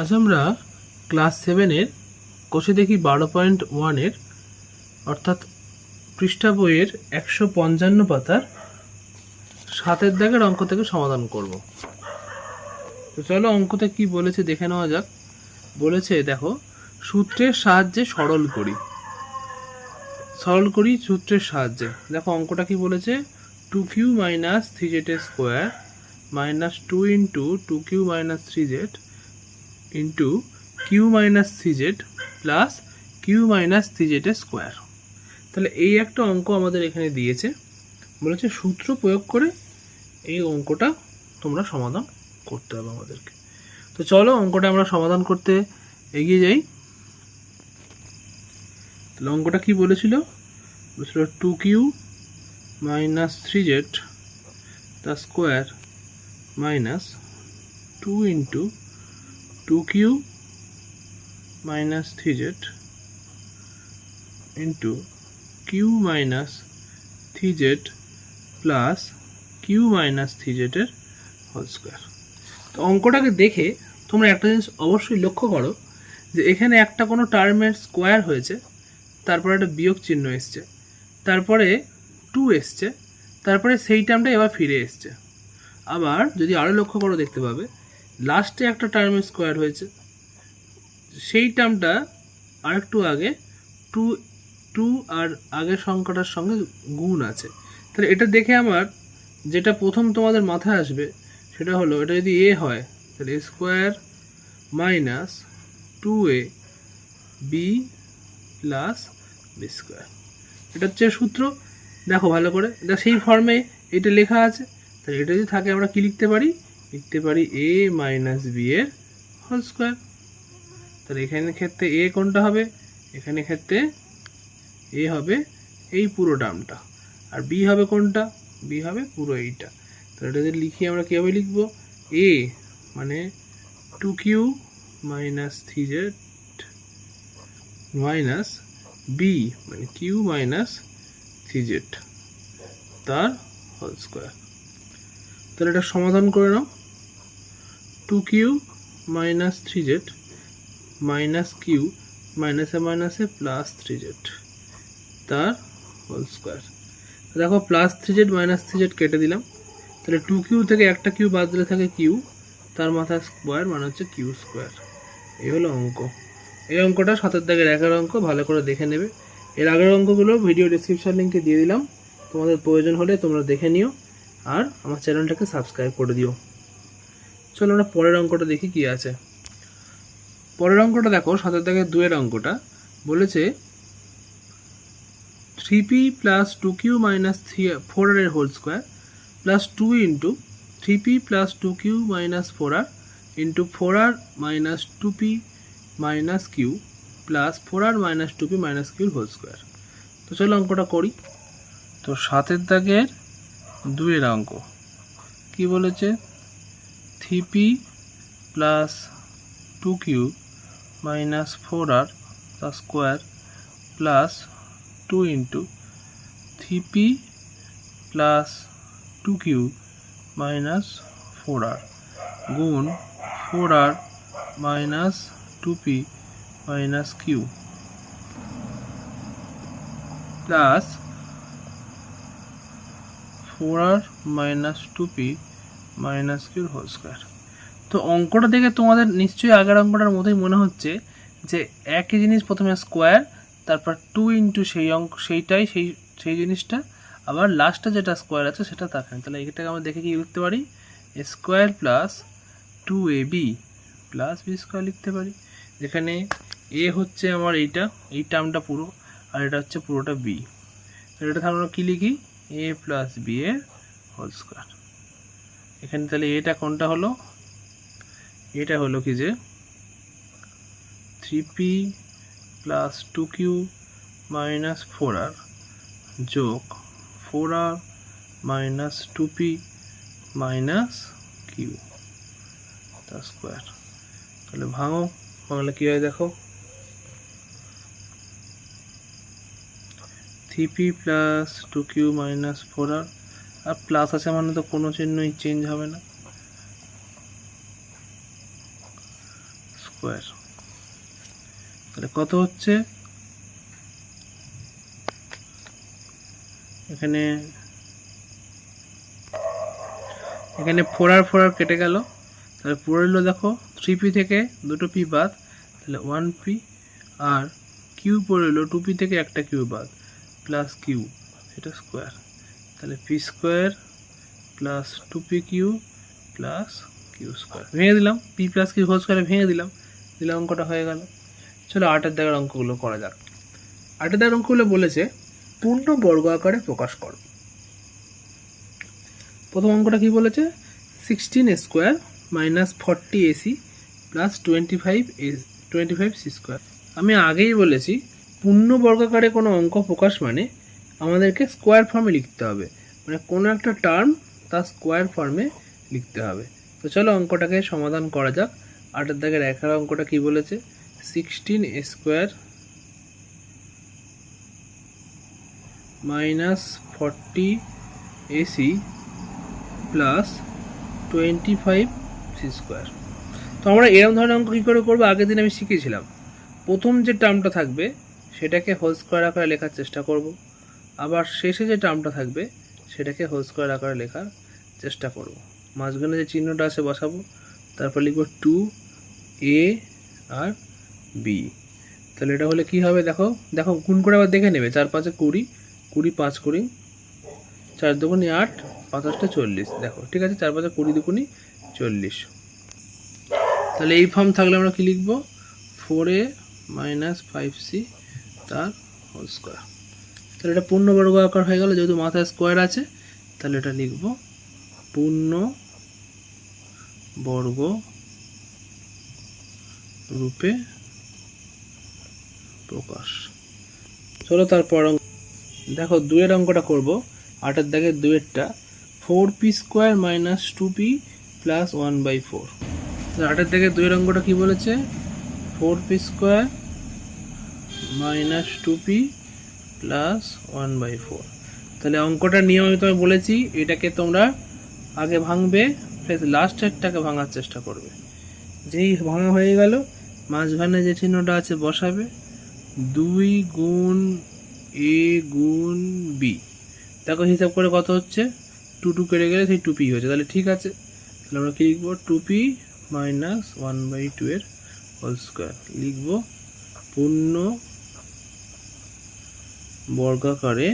আজ আমরা ক্লাস সেভেনের কোষে দেখি বারো পয়েন্ট ওয়ানের অর্থাৎ পৃষ্ঠা বইয়ের একশো পঞ্চান্ন পাতার সাতের দাগের অঙ্ক থেকে সমাধান করব। তো চলো অঙ্কতে কি বলেছে দেখে নেওয়া যাক। বলেছে, দেখো, সূত্রের সাহায্যে সরল করি। সরল করি সূত্রের সাহায্যে। দেখো, অঙ্কটা কি বলেছে? Two Q minus three Z square minus two into two Q minus three Z into Q minus three Z plus Q minus three Z square তাহলে এই একটা অঙ্ক আমাদের এখানে দিয়েছে, বলেছে সূত্র প্রয়োগ করে এই অঙ্কটা তোমরা সমাধান করতে হবে আমাদেরকে। তো চলো অঙ্কটা আমরা সমাধান করতে এগিয়ে যাই। তাহলে অঙ্কটা কি বলেছিল? বলেছিল two Q minus three Z the square minus two into two Q minus three Z into Q minus three Z plus Q minus three জেডের whole square তো অঙ্কটাকে দেখে তোমরা একটা জিনিস অবশ্যই লক্ষ্য করো যে এখানে একটা কোনো টার্মের স্কোয়ার হয়েছে, তারপরে একটা বিয়োগ চিহ্ন এসছে, তারপরে টু এসছে, তারপরে সেই টার্মটা এবার ফিরে এসছে। আবার যদি আরও লক্ষ্য করো দেখতে পাবে লাস্টে একটা টার্মের স্কোয়ার হয়েছে। সেই টার্মটা আরেকটু আগে টু টু আর আগের সংখ্যাটার সঙ্গে গুণ আছে। তাহলে এটা দেখে আমার যেটা প্রথম তোমাদের মাথায় আসবে, সেটা হলো এটা যদি এ হয়, তাহলে square minus two A B plus B square এটা হচ্ছে সূত্র। দেখো ভালো করে। এটা সেই ফর্মে এটা লেখা আছে। তাহলে এটা যদি থাকে আমরা কি লিখতে পারি? লিখতে পারি এ মাইনাস বি এর হোল স্কোয়ার তাহলে এখানে ক্ষেত্রে এ কোনটা হবে? এখানে ক্ষেত্রে এ হবে এই পুরো টার্মটা আর বি হবে কোনটা? বি হবে পুরো এইটা। তাহলে এটা যদি লিখি আমরা কীভাবে লিখব? এ মানে two Q minus three Z minus B মানে কিউ মাইনাস থ্রি জেড তার হোল স্কোয়ার তাহলে এটা সমাধান করে নাও। Two Q minus three Z minus Q মাইনাসে মাইনাসে প্লাস থ্রি জেড তার হোল স্কোয়ার দেখো plus three Z minus three Z কেটে দিলাম। তাহলে টু কিউ থেকে একটা কিউ বাদ দিলে থাকে কিউ তার মাথায় স্কোয়ার মানে হচ্ছে কিউ স্কোয়ার এই হলো অঙ্ক। এই অঙ্কটা সাতের দাগের একের অঙ্ক, ভালো করে দেখে নেবে। এর আগের অঙ্কগুলো ভিডিও ডিসক্রিপশন লিঙ্কে দিয়ে দিলাম। তোমাদের প্রয়োজন হলে তোমরা দেখে নিও। আর আমার চ্যানেলটাকে সাবস্ক্রাইব করে দিও। চলো আমরা পরের অঙ্কটা দেখি কি আছে। পরের অঙ্কটা দেখো, সাতের দাগের দুয়ের অঙ্কটা। বলেছে three P plus two Q minus three four R এর whole square plus two into three P plus two Q minus four R into four R minus two P minus Q plus four R minus two P minus কিউর whole square তো চলো অঙ্কটা করি। তো সাতের দাগের দুইয়ের অঙ্ক। কি বলেছে? Three P plus two Q minus four R the square plus two into three P plus two Q minus four R গুণ four R minus two P minus Q. Plus four R minus two P minus কিউর whole square তো অঙ্কটা দেখে তোমাদের নিশ্চয়ই আগের অঙ্কটার মতোই মনে হচ্ছে যে একই জিনিস প্রথমে স্কোয়ার তারপর টু ইন্টু সেই অঙ্ক, সেইটাই সেই সেই জিনিসটা। আবার লাস্টে যেটা স্কোয়ার আছে সেটা থাকে তাহলে এটাকে আমরা দেখে কি লিখতে পারি? Square plus two A B plus B square লিখতে পারি। যেখানে এ হচ্ছে আমার এইটা, এই টার্মটা পুরো, আর এটা হচ্ছে পুরোটা বি এটা তাহলে আমরা কী লিখি? এ প্লাস বি এর হোল স্কোয়ার এখানে তাহলে এটা কোনটা হলো? এটা হলো কি যে three P plus two Q minus four R যোগ four R minus two P minus Q তার স্কোয়ার তাহলে ভাঙো ভাঙলে কী হয় দেখো? Three P plus two Q minus four R আর প্লাস আছে মানে তো কোনো চিহ্নই চেঞ্জ হবে না। স্কোয়ার তাহলে কত হচ্ছে? এখানে এখানে ফোর আর ফোর আর কেটে গেল। তাহলে পড়ল দেখো থ্রি পি থেকে দুটো পি বাদ, তাহলে ওয়ান পি আর কিউ পড়ল টু পি থেকে একটা কিউ বাদ প্লাস কিউ এটা স্কোয়ার তাহলে P square plus two P Q plus Q square ভেঙে দিলাম পি প্লাস কিউ হোল স্কোয়ারে ভেঙে দিলাম দিলে অঙ্কটা হয়ে গেল। চলো আটের দাগের অঙ্কগুলো করা যাক। আটের দাগের অঙ্কগুলো বলেছে, পূর্ণ বর্গ আকারে প্রকাশ করো। প্রথম অঙ্কটা কি বলেছে? Sixteen square minus forty A C plus twenty five S twenty five C square আমি আগেই বলেছি, পূর্ণ বর্গাকারে কোনো অঙ্ক প্রকাশ মানে আমাদেরকে স্কোয়ার ফর্মে লিখতে হবে। মানে কোনো একটা টার্ম তার স্কোয়ার ফর্মে লিখতে হবে। তো চলো অঙ্কটাকে সমাধান করা যাক। আটের দাগের একের অঙ্কটা কি বলেছে? Sixteen square minus forty A C plus twenty five C square তো আমরা এরকম ধরনের অঙ্ক কী করে করব? আগের দিন আমি শিখেছিলাম প্রথম যে টার্মটা থাকবে, সেটাকে হোল স্কোয়ার আকারে লেখার চেষ্টা করব। আবার শেষে যে টার্মটা থাকবে, সেটাকে হোল স্কোয়ার আকারে লেখার চেষ্টা করব। মাঝখানে যে চিহ্নটা আছে বসাবো, তারপর লিখব টু এ আর বি তাহলে এটা হলে কি হবে দেখো? দেখো, গুণ করে আবার দেখে নেবে। চার পাঁচে কুড়ি কুড়ি পাঁচ কুড়ি, চার দুগুনি আট, পাঁচাশটা চল্লিশ। দেখো, ঠিক আছে? চার পাঁচে কুড়ি দুগুনি চল্লিশ। তাহলে এই ফর্ম থাকলে আমরা কি লিখব? Four A minus five C তার হোল স্কোয়ার তাহলে এটা পূর্ণবর্গ আকার হয়ে গেল, যেহেতু মাথায় স্কোয়ার আছে, তাহলে এটা লিখব পূর্ণ বর্গ রূপে প্রকাশ। চলো তারপর দেখো দুয়ের অঙ্কটা করব, আটের দাগে দুয়েরটা four P square minus two P plus one by four আটের দাগে দুয়ের অঙ্কটা কি বলেছে? Four P square minus two P plus one by four তাহলে অঙ্কটার নিয়ম আমি তোমায় বলেছি, এটাকে তোমরা আগে ভাঙবে লাস্টেরটাকে ভাঙার চেষ্টা করবে। যেই ভাঙা হয়ে গেল, মাঝখানে যে চিহ্নটা আছে বসাবে, দুই গুণ এ গুণ বি। দেখো হিসাব করে কত হচ্ছে? টু টু কেটে গেলে সেই টুপি হচ্ছে তাহলে ঠিক আছে। তাহলে আমরা কি লিখব? Two P minus one by two এর হোল স্কোয়ার লিখব পূর্ণ বর্গাকারে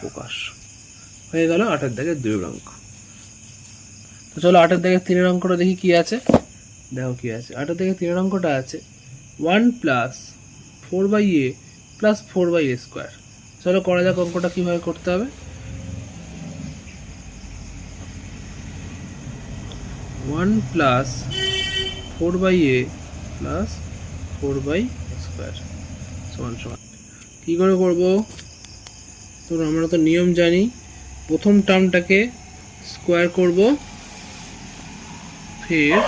প্রকাশ। হয়ে গেল আটের দাগের দুই অঙ্ক। তো চলো আটের দাগের তিনের অঙ্কটা দেখি কি আছে। দেখো কি আছে। আটের দাগের তিনের অঙ্কটা আছে। One plus four by A plus four by A square. চলো করা যাক অঙ্কটা কীভাবে করতে হবে। One plus four by A plus four by square. সমান সমান। কী করে করব? তো আমরা তো নিয়ম জানি, প্রথম টার্মটাকে স্কোয়ার করব, ফের,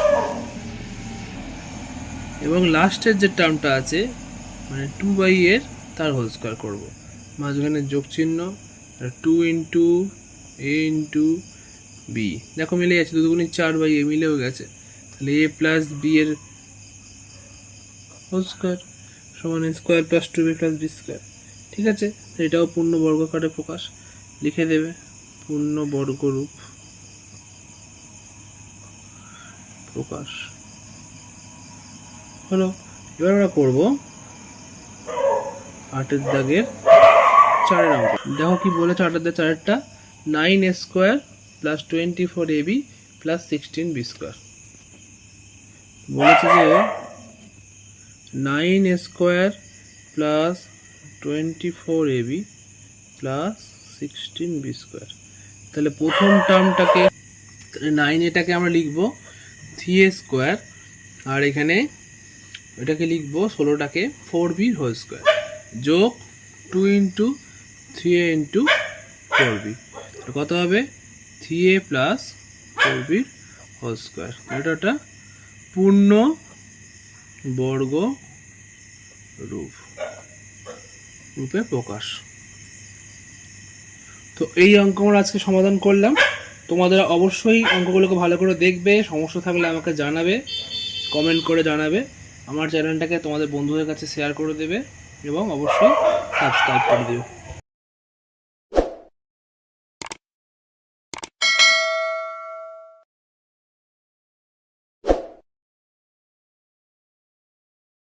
এবং লাস্টের যে টার্মটা আছে মানে টু বাই এর, তার হোল স্কোয়ার করব। মাঝখানে যোগ চিহ্ন two into A into B দেখো মিলে যাচ্ছে দুগুণি চার বাই এ মিলেও গেছে। তাহলে এ প্লাস বি এর হোল স্কোয়ার সমান square plus two B plus B square. ঠিক আছে? এটাও পূর্ণ বর্গকারে প্রকাশ। লিখে দেবে পূর্ণ বর্গরূপ প্রকাশ। হলো, এবার আমরা করব আটের দাগের চারের অঙ্ক। দেখো কি বলেছে আটের দাগের চারেরটা? Nine square plus twenty four A B plus sixteen B square. বলেছে যে nine square plus twenty four A B plus sixteen B square. তাহলে প্রথম টার্মটাকে নাইন এটাকে আমরা লিখব থ্রি স্কোয়ার, আর এখানে এটাকে লিখব ষোলোটাকে ফোর বি হোল স্কোয়ার যোগ two into three A into four B. কত হবে? Three A plus four B whole square. এটা পূর্ণ বর্গ রূপ। রূপে প্রকাশ। তো এই অঙ্ক আমরা আজকে সমাধান করলাম। তোমাদের অবশ্যই অঙ্কগুলোকে ভালো করে দেখবে, সমস্যা থাকলে আমাকে জানাবে কমেন্ট করে জানাবে। আমার চ্যানেলটাকে তোমাদের বন্ধুদের কাছে শেয়ার করে দেবে এবং অবশ্যই সাবস্ক্রাইব করে দিও।